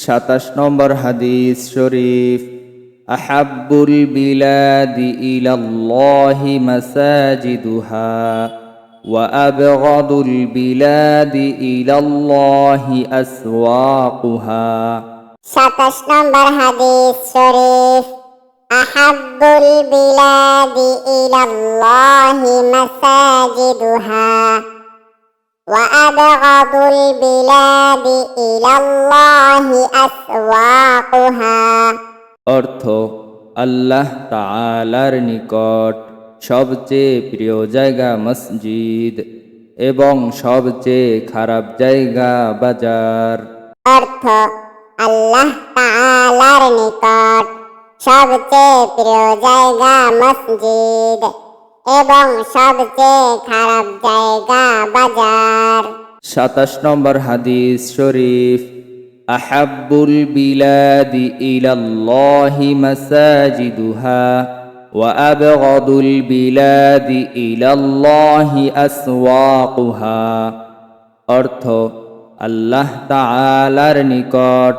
সাতাশ নম্বর হাদিস শরীফ আহাব্বুল বিলাদি ইলাল্লাহি মাসাজিদুহা وأبغض البلاد إلى الله أسواقها সাতাশ নম্বর হাদিস শরীফ আহাব্বুল বিলাদি ইলাল্লাহি মাসাজিদুহা وأبغض البلاد إلى الله أسواقها অর্থ আল্লাহ তাআলার নিকট সবচেয়ে প্রিয় জায়গা মসজিদ এবং সবচেয়ে খারাপ জায়গা বাজার অর্থ আল্লাহ তাআলার নিকট সবচেয়ে প্রিয় জায়গা মসজিদ এবং সবচেয়ে খারাপ জায়গা বাজার সাতাশ নম্বর হাদিস শরীফ আহাব্বুল বিলাদি ইলাল্লাহি মাসাজিদুহা وأبغض البلاد إلى الله أسواقها অর্থ আল্লাহ তাআলার নিকট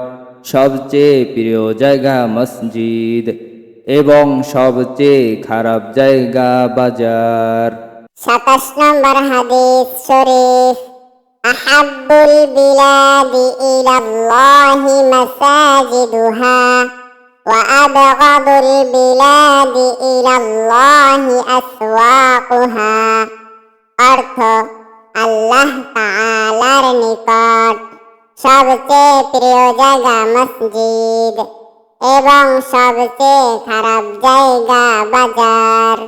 সবচেয়ে প্রিয় জায়গা মসজিদ এবং সবচেয়ে খারাপ জায়গা বাজার সাতাশ নম্বর হাদিস শরীফ আহাব্বুল বিলাদি ইলাল্লাহি মাসাজিদুহা وأبغض البلاد إلى الله أسواقها অর্থ আল্লাহ তাআলার নিকট সবচেয়ে প্রিয় জায়গা মসজিদ এবং সবচেয়ে খারাপ জায়গা বাজার।